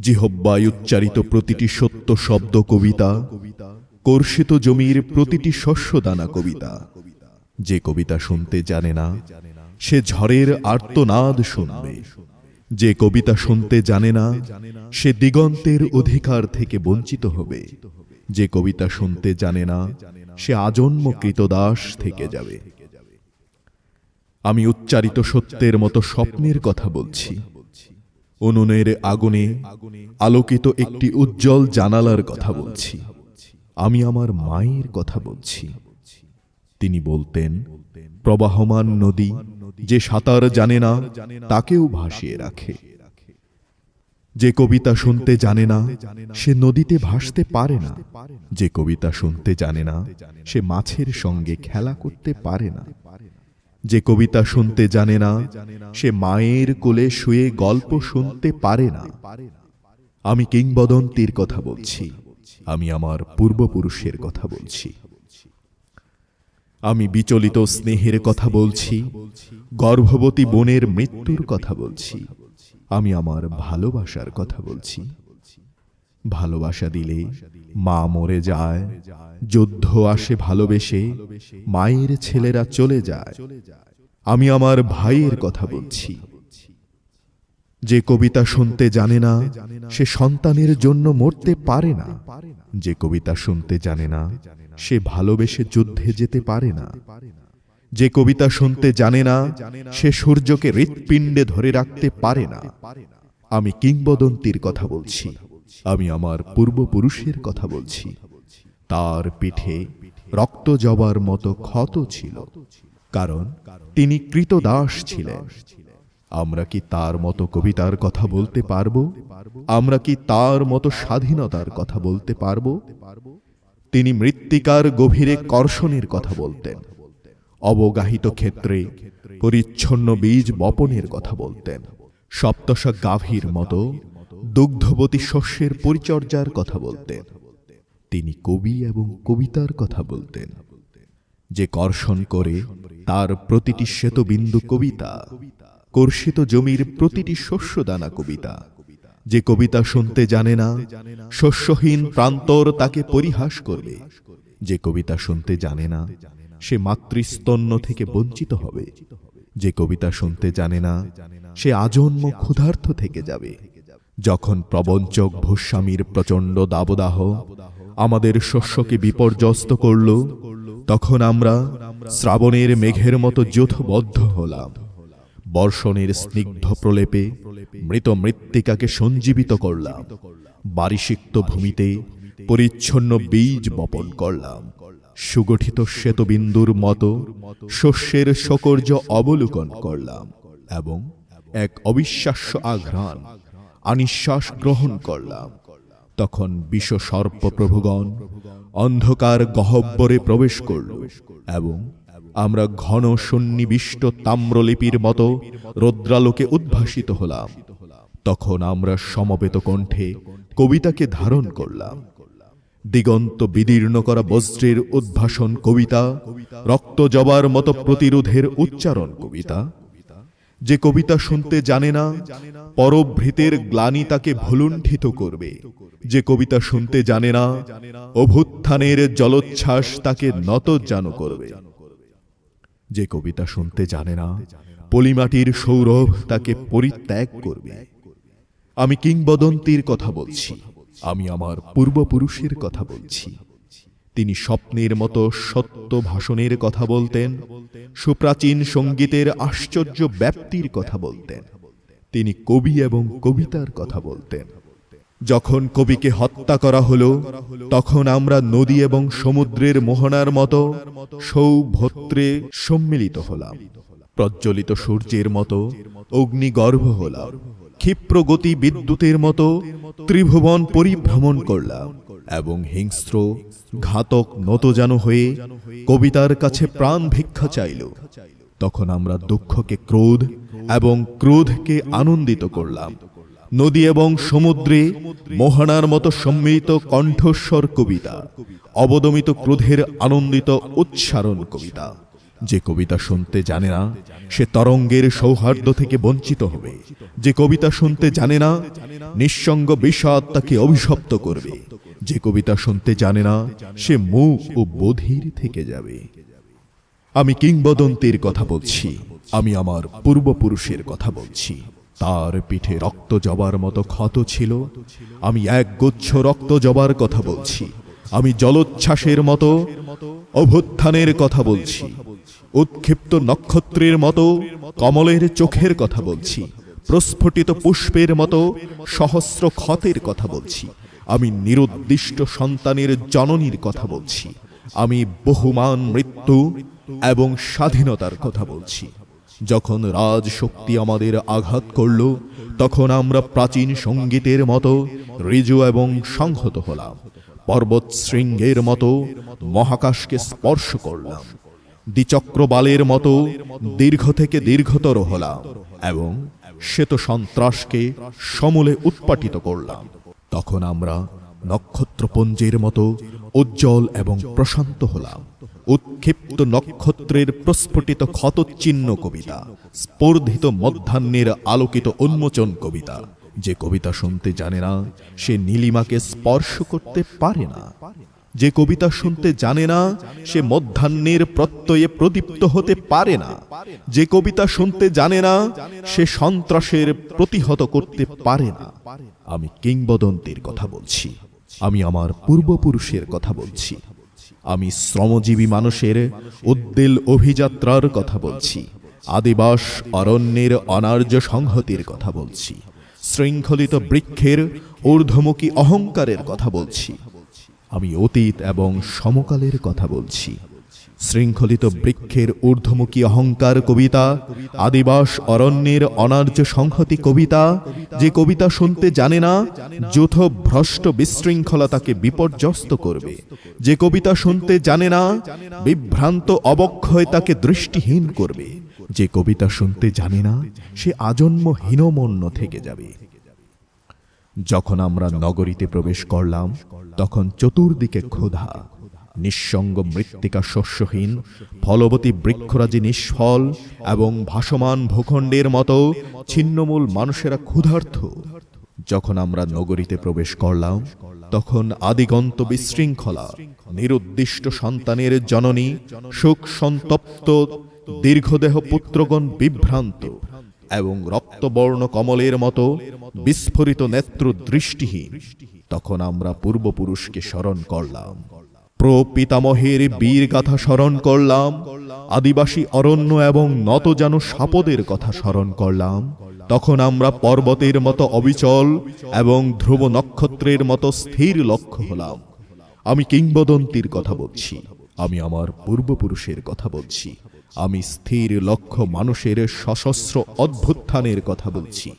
জিহব্বায় উচ্চারিত প্রতিটি সত্য শব্দ কবিতা, কর্ষিত জমির প্রতিটি শস্যদানা কবিতা। যে কবিতা শুনতে জানে না, সে ঝড়ের আর্তনাদ শুনবে। যে কবিতা শুনতে জানে না, সে দিগন্তের অধিকার থেকে বঞ্চিত হবে। যে কবিতা শুনতে জানে না, সে আজন্ম কৃতদাস থেকে যাবে। আমি উচ্চারিত সত্যের মতো স্বপ্নের কথা বলছি। উনুনের আগুনে আলোকিত একটি উজ্জ্বল জানালার কথা বলছি। আমি আমার মায়ের কথা বলছি। তিনি বলতেন, প্রবাহমান নদী যে সাঁতার জানে না, তাকেও ভাসিয়ে রাখে। যে কবিতা শুনতে জানে না, সে নদীতে ভাসতে পারে না। যে কবিতা শুনতে জানে না, সে মাছের সঙ্গে খেলা করতে পারে না। যে কবিতা শুনতে জানে না, সে মায়ের কোলে শুয়ে গল্প শুনতে পারে না। আমি কিংবদন্তির কথা বলছি, আমি আমার পূর্বপুরুষের কথা বলছি। আমি বিচলিত স্নেহের কথা বলছি, গর্ভবতী বোনের মৃত্যুর কথা বলছি, আমি আমার ভালোবাসার কথা বলছি। ভালোবাসা দিলে মা মরে যায়, যুদ্ধ আসে ভালোবেসে, মায়ের ছেলেরা চলে যায়। আমি আমার ভাইয়ের কথা বলছি। যে কবিতা শুনতে জানে না, সে সন্তানের জন্য মরতে পারে না। যে কবিতা শুনতে জানে না, সে ভালোবেসে যুদ্ধে যেতে পারে না। যে কবিতা শুনতে জানে না, সে সূর্যকে হৃৎপিণ্ডে ধরে রাখতে পারে না। আমি কিংবদন্তির কথা বলছি। আমি আমার পূর্বপুরুষের কথা বলছি। তার পিঠে রক্ত জবার মতো ক্ষত ছিল, কারণ তিনি কৃতদাস ছিলেন। আমরা কি তার মতো কবিতার কথা বলতে পারব? আমরা কি তার মতো স্বাধীনতার কথা বলতে পারব? তিনি মৃত্তিকার গভীরে কর্ষণের কথা বলতেন। অবগাহিত ক্ষেত্রে পরিচ্ছন্ন বীজ বপনের কথা বলতেন। সপ্তশা গাভীর মতো দুগ্ধবতী শস্যের পরিচর্যার কথা বলতেন। তিনি কবি এবং কবিতার কথা বলতেন। যে কর্ষণ করে তার প্রতিটি শ্বেতবিন্দু কবিতা, কর্ষিত জমির প্রতিটি শস্যদানা কবিতা। যে কবিতা শুনতে জানে না, শস্যহীন প্রান্তর তাকে পরিহাস করবে। যে কবিতা শুনতে জানে না, সে মাতৃস্তন্য থেকে বঞ্চিত হবে। যে কবিতা শুনতে জানে না, সে আজন্ম ক্ষুধার্থ থেকে যাবে। যখন প্রবঞ্চক ভূস্বামীর প্রচণ্ড দাবদাহ আমাদের শস্যকে বিপর্যস্ত করল, তখন আমরা শ্রাবণের মেঘের মতো যথবদ্ধ হলাম। বর্ষণের স্নিগ্ধ প্রলেপে মৃত মৃত্তিকাকে সঞ্জীবিত করলাম। বারিসিক্ত ভূমিতে পরিচ্ছন্ন বীজ বপন করলাম। সুগঠিত শ্বেতবিন্দুর মতো শস্যের সকর্য অবলোকন করলাম এবং এক অবিশ্বাস্য আঘ্রাণ আনিশ্বাস গ্রহণ করলাম। তখন বিষ সর্প প্রভুগণ অন্ধকার গহব্বরে প্রবেশ করল এবং আমরা ঘন সন্নিবিষ্ট তাম্রলিপির মতো রৌদ্রালোকে উদ্ভাসিত হলাম। তখন আমরা সমবেত কণ্ঠে কবিতাকে ধারণ করলাম। দিগন্ত বিদীর্ণ করা বজ্রের উদ্ভাসন কবিতা, রক্ত জবার মতো প্রতিরোধের উচ্চারণ কবিতা যে কবিতা শুনতে জানে না পরভৃতের গ্লানি তাকে ভুলুণ্ঠিত করবে। যে কবিতা শুনতে জানে না, অভ্যুত্থানের জলোচ্ছ্বাস তাকে নত জানো করবে। যে কবিতা শুনতে জানে না, পলিমাটির সৌরভ তাকে পরিত্যাগ করবে। আমি কিংবদন্তির কথা বলছি, আমি আমার পূর্বপুরুষের কথা বলছি। তিনি স্বপ্নের মতো সত্য ভাষণের কথা বলতেন, সুপ্রাচীন সঙ্গীতের আশ্চর্য ব্যাপ্তির কথা বলতেন। তিনি কবি এবং কবিতার কথা বলতেন। যখন কবিকে হত্যা করা হলো, তখন আমরা নদী এবং সমুদ্রের মোহনার মতো সৌভত্রে সম্মিলিত হলাম। প্রজ্বলিত সূর্যের মতো অগ্নিগর্ভ হলাম। ক্ষিপ্র গতি বিদ্যুতের মতো ত্রিভুবন পরিভ্রমণ করলাম। এবং হিংস্র, ঘাতক, নতজানু হয়ে কবিতার কাছে প্রাণ ভিক্ষা চাইল। তখন আমরা দুঃখকে ক্রোধ এবং ক্রোধকে আনন্দিত করলাম। নদী এবং সমুদ্রে মোহনার মতো সম্মিলিত কণ্ঠস্বর কবিতা, অবদমিত ক্রোধের আনন্দিত উচ্চারণ কবিতা। যে কবিতা শুনতে জানে না, সে তরঙ্গের সৌহার্দ্য থেকে বঞ্চিত হবে। যে কবিতা শুনতে জানে না, নিঃসঙ্গ বিষাদ তাকে অভিশপ্ত করবে। যে কবিতা শুনতে জানে না, সে মুখ ও বধির থেকে যাবে। আমি কিংবদন্তির কথা বলছি, আমি আমার পূর্বপুরুষের কথা বলছি। তার পিঠে রক্ত জবার মতো ক্ষত ছিল, আমি এক গুচ্ছ রক্ত জবার কথা বলছি। আমি জলোচ্ছ্বাসের মতো অভ্যুত্থানের কথা বলছি। উৎক্ষিপ্ত নক্ষত্রের মতো কমলের চোখের কথা বলছি। প্রস্ফুটিত পুষ্পের মতো সহস্র ক্ষতের কথা বলছি। আমি নিরুদ্দিষ্ট সন্তানের জননীর কথা বলছি। আমি বহুমান মৃত্যু এবং স্বাধীনতার কথা বলছি। যখন রাজশক্তি আমাদের আঘাত করল, তখন আমরা প্রাচীন সঙ্গীতের মতো ঋজু এবং সংহত হলাম। পর্বত শৃঙ্গের মতো মহাকাশকে স্পর্শ করলাম। দ্বিচক্রবালের মতো দীর্ঘ থেকে দীর্ঘতর হলাম এবং শ্বেত সন্ত্রাসকে সমূলে উৎপাটিত করলাম। তখন আমরা নক্ষত্রপুঞ্জের মতো উজ্জ্বল এবং প্রশান্ত হলাম। উৎক্ষিপ্ত নক্ষত্রের প্রস্ফুটিত ক্ষতচিহ্ন কবিতা স্পর্ধিত মধ্যাহ্নের আলোকিত উন্মোচন কবিতা, যে কবিতা শুনতে জানে না, সে নীলিমাকে স্পর্শ করতে পারে না। যে কবিতা শুনতে জানে না, সে মধ্যাহ্নের প্রত্যয়ে প্রদীপ্ত হতে পারে না। যে কবিতা শুনতে জানে না, সে সন্ত্রাসের প্রতিহত করতে পারে না। আমি কিংবদন্তির কথা বলছি। আমি আমার পূর্বপুরুষের কথা বলছি। আমি শ্রমজীবী মানুষের উদ্দেল অভিযাত্রার কথা বলছি। আদিবাস অরণ্যের অনার্য সংহতির কথা বলছি। শৃঙ্খলিত বৃক্ষের ঊর্ধ্বমুখী অহংকারের কথা বলছি। আমি অতীত এবং সমকালের কথা বলছি। শৃঙ্খলিত বৃক্ষের ঊর্ধ্বমুখী অহংকার কবিতা, আদিবাস অরণ্যের অনার্য সংহতি কবিতা, যে কবিতা শুনতে জানে না, যৌথ ভ্রষ্ট বিশৃঙ্খলা তাকে বিপর্যস্ত করবে। যে কবিতা শুনতে জানে না, বিভ্রান্ত অবক্ষয় তাকে দৃষ্টিহীন করবে। যে কবিতা শুনতে জানে না, সে আজন্ম হীনমন্য থেকে যাবে। যখন আমরা নগরীতে প্রবেশ করলাম, তখন চতুর্দিকে ক্ষুধা। নিঃসঙ্গ মৃত্তিকা শস্যহীন, ফলবতী বৃক্ষরাজি নিষ্ফল এবং ভাসমান ভূখণ্ডের মতো ছিন্নমূল মানুষেরা ক্ষুধার্থ যখন আমরা নগরীতে প্রবেশ করলাম, তখন আদিগন্ত বিশৃঙ্খলা, নিরুদ্দিষ্ট সন্তানের জননী শোক সন্তপ্ত, দীর্ঘদেহ পুত্রগণ বিভ্রান্ত এবং রক্তবর্ণ কমলের মতো বিস্ফোরিত নেত্র দৃষ্টিহীন তখন আমরা পূর্বপুরুষকে স্মরণ করলাম। প্রপিতামহের বীর গাথা স্মরণ করলাম। আদিবাসী অরণ্য এবং নতজানু সাপদের কথা স্মরণ করলাম। তখন আমরা পর্বতের মতো অবিচল এবং ধ্রুব নক্ষত্রের মতো স্থির লক্ষ্য হলাম। আমি কিংবদন্তির কথা বলছি। আমি আমার পূর্বপুরুষের কথা বলছি। আমি স্থির লক্ষ্য মানুষের সশস্ত্র অভ্যুত্থানের কথা বলছি।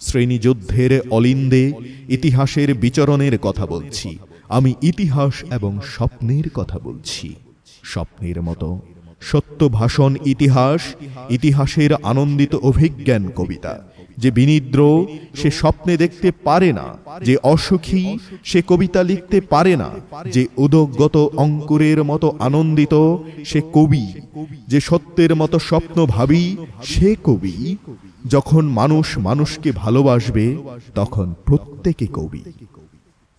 শ্রেণীযুদ্ধের অলিন্দে ইতিহাসের বিচরণের কথা বলছি। আমি ইতিহাস এবং স্বপ্নের কথা বলছি। স্বপ্নের মতো সত্য ভাষণ ইতিহাস, ইতিহাসের আনন্দিত অভিজ্ঞান কবিতা। যে বিনিদ্র সে স্বপ্নে দেখতে পারে না, যে অসুখী সে কবিতা লিখতে পারে না, যে উদগত অঙ্কুরের মতো আনন্দিত সে কবি, যে সত্যের মতো স্বপ্ন ভাবি সে কবি। যখন মানুষ মানুষকে ভালোবাসবে, তখন প্রত্যেকে কবি।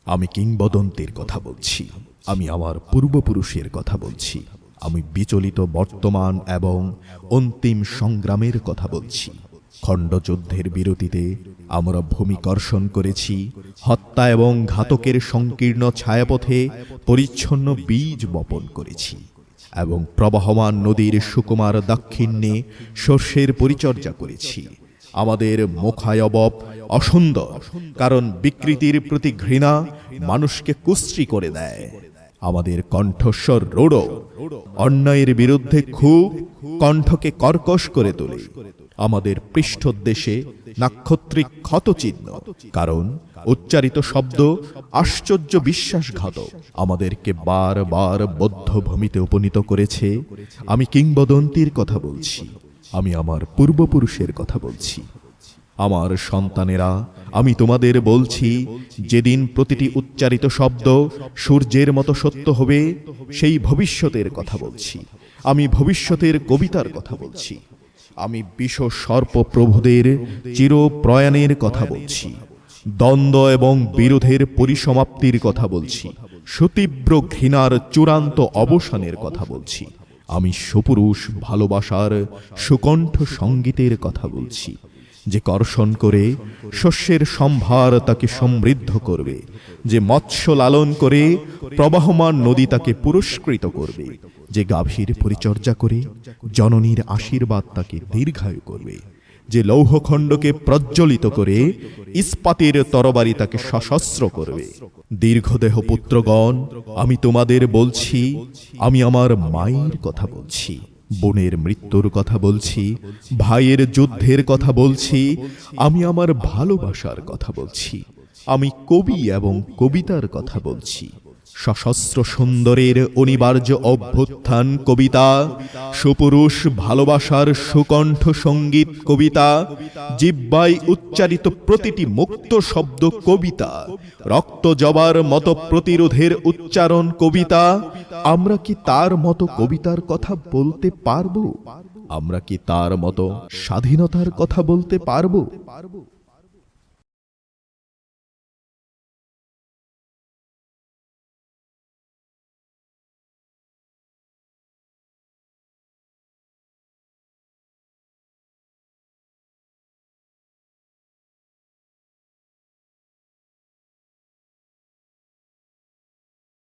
আমি কিংবদন্তির কথা বলছি। আমি আমার পূর্বপুরুষের কথা বলছি। আমি বিচলিত বর্তমান এবং অন্তিম সংগ্রামের কথা বলছি। খণ্ডযুদ্ধের বিরতিতে আমরা ভূমিকর্ষণ করেছি। হত্যা এবং ঘাতকের সংকীর্ণ ছায়াপথে পরিচ্ছন্ন বীজ বপন করেছি এবং প্রবাহমান নদীর সুকুমার দাক্ষিণ্যে শস্যের পরিচর্যা করেছি। আমাদের মুখায়বব অসুন্দর, কারণ বিকৃতির প্রতি ঘৃণা মানুষকে কুশ্রী করে দেয়। আমাদের কণ্ঠস্বর রোড় অন্যায়ের বিরুদ্ধে খুব কণ্ঠকে কর্কশ করে তোলে। আমাদের পৃষ্ঠদেশে নাক্ষত্রিক ক্ষতচিহ্ন, কারণ উচ্চারিত শব্দ আশ্চর্য বিশ্বাসঘাতক। আমাদেরকে বারবার বদ্ধ ভূমিতে উপনীত করেছে। আমি কিংবদন্তির কথা বলছি। আমি আমার পূর্বপুরুষের কথা বলছি। আমার সন্তানেরা, আমি তোমাদের বলছি, যেদিন প্রতিটি উচ্চারিত শব্দ সূর্যের মতো সত্য হবে, সেই ভবিষ্যতের কথা বলছি। আমি ভবিষ্যতের কবিতার কথা বলছি। আমি বিশ্ব সর্প প্রভুদের চির প্রয়াণের কথা বলছি। দ্বন্দ্ব এবং বিরোধের পরিসমাপ্তির কথা বলছি। সুতীব্র ঘৃণার চূড়ান্ত অবসানের কথা বলছি। আমি সপুরুষ ভালোবাসার সুকণ্ঠ সঙ্গীতের কথা বলছি, যে কর্ষণ করে শস্যের সম্ভার তাকে সমৃদ্ধ করবে, যে মৎস্য লালন করে প্রবাহমান নদী তাকে পুরস্কৃত করবে, যে গাভীর পরিচর্যা করে জননীর আশীর্বাদ তাকে দীর্ঘায়ু করবে। যে লৌহখণ্ডকে প্রজ্বলিত করে ইস্পাতের তরবারি তাকে সশস্ত্র করবে। দীর্ঘদেহ পুত্রগণ, আমি তোমাদের বলছি, আমি আমার মায়ের কথা বলছি, বোনের মৃত্যুর কথা বলছি, ভাইয়ের যুদ্ধের কথা বলছি, আমি আমার ভালোবাসার কথা বলছি, আমি কবি এবং কবিতার কথা বলছি। সশস্ত্র সুন্দরের অনিবার্য অভ্যুত্থান কবিতা, সুপুরুষ ভালোবাসার সুকণ্ঠ সংগীত কবিতা জিব্বাই উচ্চারিত প্রতিটি মুক্ত শব্দ কবিতা, রক্ত জবার মতো প্রতিরোধের উচ্চারণ কবিতা, আমরা কি তার মতো কবিতার কথা বলতে পারব? আমরা কি তার মতো স্বাধীনতার কথা বলতে পারব?